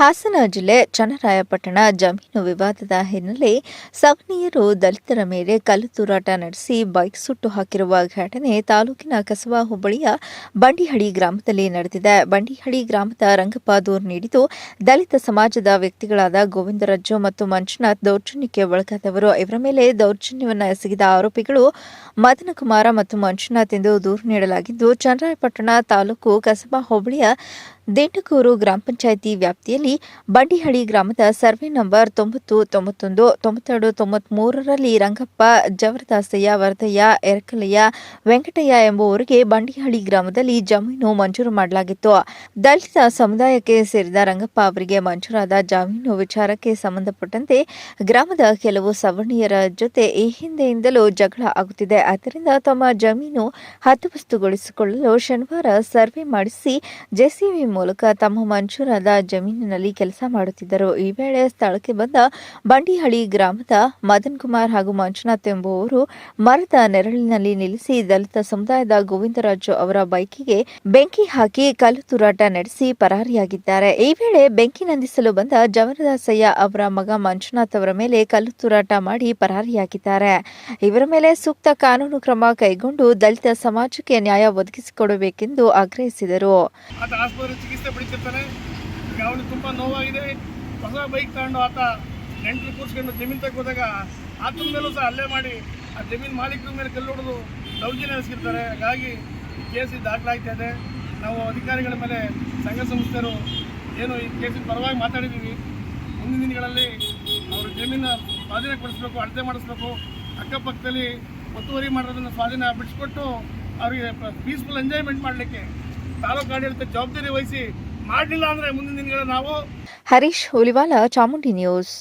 ಹಾಸನ ಜಿಲ್ಲೆ ಚನ್ನರಾಯಪಟ್ಟಣ ಜಮೀನು ವಿವಾದದ ಹಿನ್ನೆಲೆ ಸವರ್ಣೀಯರು ದಲಿತರ ಮೇಲೆ ಕಲ್ಲು ತೂರಾಟ ನಡೆಸಿ ಬೈಕ್ ಸುಟ್ಟು ಹಾಕಿರುವ ಘಟನೆ ತಾಲೂಕಿನ ಕಸಬಾ ಹೋಬಳಿಯ ಬಂಡಿಹಳ್ಳಿ ಗ್ರಾಮದಲ್ಲಿ ನಡೆದಿದೆ. ಬಂಡಿಹಳ್ಳಿ ಗ್ರಾಮದ ರಂಗಪ್ಪ ದೂರು ನೀಡಿದ್ದು, ದಲಿತ ಸಮಾಜದ ವ್ಯಕ್ತಿಗಳಾದ ಗೋವಿಂದರಾಜು ಮತ್ತು ಮಂಜುನಾಥ್ ದೌರ್ಜನ್ಯಕ್ಕೆ ಒಳಗಾದವರು. ಇವರ ಮೇಲೆ ದೌರ್ಜನ್ಯವನ್ನು ಎಸಗಿದ ಆರೋಪಿಗಳು ಮದನಕುಮಾರ ಮತ್ತು ಮಂಜುನಾಥ್ ಎಂದು ದೂರು ನೀಡಲಾಗಿದ್ದು, ಚನ್ನರಾಯಪಟ್ಟಣ ತಾಲೂಕು ಕಸಬಾ ಹೋಬಳಿಯ ದಿಂಟಕೂರು ಗ್ರಾಮ ಪಂಚಾಯಿತಿ ವ್ಯಾಪ್ತಿಯಲ್ಲಿ ಬಂಡಿಹಳ್ಳಿ ಗ್ರಾಮದ ಸರ್ವೆ ನಂಬರ್ ತೊಂಬತ್ತು, ತೊಂಬತ್ತೊಂದು, ತೊಂಬತ್ತೆರಡು, ತೊಂಬತ್ಮೂರರಲ್ಲಿ ರಂಗಪ್ಪ, ಜವರದಾಸಯ್ಯ, ವರದಯ್ಯ ಎರಕಲಯ್ಯ ವೆಂಕಟಯ್ಯ ಎಂಬುವರಿಗೆ ಬಂಡಿಹಳ್ಳಿ ಗ್ರಾಮದಲ್ಲಿ ಜಮೀನು ಮಂಜೂರು ಮಾಡಲಾಗಿತ್ತು. ದಲಿತ ಸಮುದಾಯಕ್ಕೆ ಸೇರಿದ ರಂಗಪ್ಪ ಅವರಿಗೆ ಮಂಜೂರಾದ ಜಮೀನು ವಿಚಾರಕ್ಕೆ ಸಂಬಂಧಪಟ್ಟಂತೆ ಗ್ರಾಮದ ಕೆಲವು ಸವರ್ಣೀಯರ ಜೊತೆ ಈ ಹಿಂದೆಯಿಂದಲೂ ಜಗಳ ಆಗುತ್ತಿದೆ. ಆದ್ದರಿಂದ ತಮ್ಮ ಜಮೀನು ಹತ್ತುಬಸ್ತುಗೊಳಿಸಿಕೊಳ್ಳಲು ಶನಿವಾರ ಸರ್ವೆ ಮಾಡಿಸಿ ಜೆಸಿಬಿ ಮೂಲಕ ತಮ್ಮ ಮಂಜೂರಾದ ಜಮೀನಿನಲ್ಲಿ ಕೆಲಸ ಮಾಡುತ್ತಿದ್ದರು. ಈ ವೇಳೆ ಸ್ಥಳಕ್ಕೆ ಬಂದ ಬಂಡಿಹಳ್ಳಿ ಗ್ರಾಮದ ಮದನ್ ಕುಮಾರ್ ಹಾಗೂ ಮಂಜುನಾಥ್ ಎಂಬುವವರು ಮರದ ನೆರಳಿನಲ್ಲಿ ನಿಲ್ಲಿಸಿ ದಲಿತ ಸಮುದಾಯದ ಗೋವಿಂದರಾಜು ಅವರ ಬೈಕಿಗೆ ಬೆಂಕಿ ಹಾಕಿ ಕಲ್ಲು ತೂರಾಟ ನಡೆಸಿ ಪರಾರಿಯಾಗಿದ್ದಾರೆ. ಈ ವೇಳೆ ಬೆಂಕಿ ನಂದಿಸಲು ಬಂದ ಜವರದಾಸಯ್ಯ ಅವರ ಮಗ ಮಂಜುನಾಥ್ ಅವರ ಮೇಲೆ ಕಲ್ಲು ತೂರಾಟ ಮಾಡಿ ಪರಾರಿಯಾಗಿದ್ದಾರೆ. ಇವರ ಮೇಲೆ ಸೂಕ್ತ ಕಾನೂನು ಕ್ರಮ ಕೈಗೊಂಡು ದಲಿತ ಸಮಾಜಕ್ಕೆ ನ್ಯಾಯ ಒದಗಿಸಿಕೊಡಬೇಕೆಂದು ಆಗ್ರಹಿಸಿದರು. ಚಿಕಿತ್ಸೆ ಪಡಿತಿರ್ತಾನೆ. ಈಗ ಅವನಿಗೆ ತುಂಬ ನೋವಾಗಿದೆ. ಹೊಸ ಬೈಕ್ ತಗೊಂಡು ಆತ ನೆಂಟರು ಕೂರಿಸ್ಕೊಂಡು ಜಮೀನು ಹೋದಾಗ ಆತನ ಮೇಲೂ ಸಹ ಹಲ್ಲೆ ಮಾಡಿ ಆ ಜಮೀನು ಮಾಲೀಕರ ಮೇಲೆ ಕಲ್ಲು ಹೊಡೆದು ದೌರ್ಜನ್ಯ ಎಸಗಿರ್ತಾರೆ ಹಾಗಾಗಿ ಈ ಕೇಸ್ ಇದೆ. ನಾವು ಅಧಿಕಾರಿಗಳ ಮೇಲೆ ಸಂಘ ಸಂಸ್ಥೆಯರು ಏನು ಈ ಕೇಸಿನ ಪರವಾಗಿ ಮಾತಾಡಿದ್ದೀವಿ. ಮುಂದಿನ ದಿನಗಳಲ್ಲಿ ಅವರು ಜಮೀನು ಸ್ವಾಧೀನಪಡಿಸ್ಬೇಕು, ಅಳತೆ ಮಾಡಿಸ್ಬೇಕು. ಅಕ್ಕಪಕ್ಕದಲ್ಲಿ ಒತ್ತುವರಿ ಮಾಡೋದನ್ನು ಸ್ವಾಧೀನ ಬಿಡಿಸ್ಕೊಟ್ಟು ಅವರಿಗೆ ಪೀಸ್ಫುಲ್ ಎಂಜಾಯ್ಮೆಂಟ್ ಮಾಡಲಿಕ್ಕೆ ತಾಲೂಕು ಆಡಳಿತ ಜವಾಬ್ದಾರಿ ವಹಿಸಿ ಮಾಡಲಿಲ್ಲ ಅಂದ್ರೆ ಮುಂದಿನ ದಿನಗಳ ನಾವು ಹರೀಶ್ ಹುಲಿವಾಲ ಚಾಮುಂಡಿ ನ್ಯೂಸ್.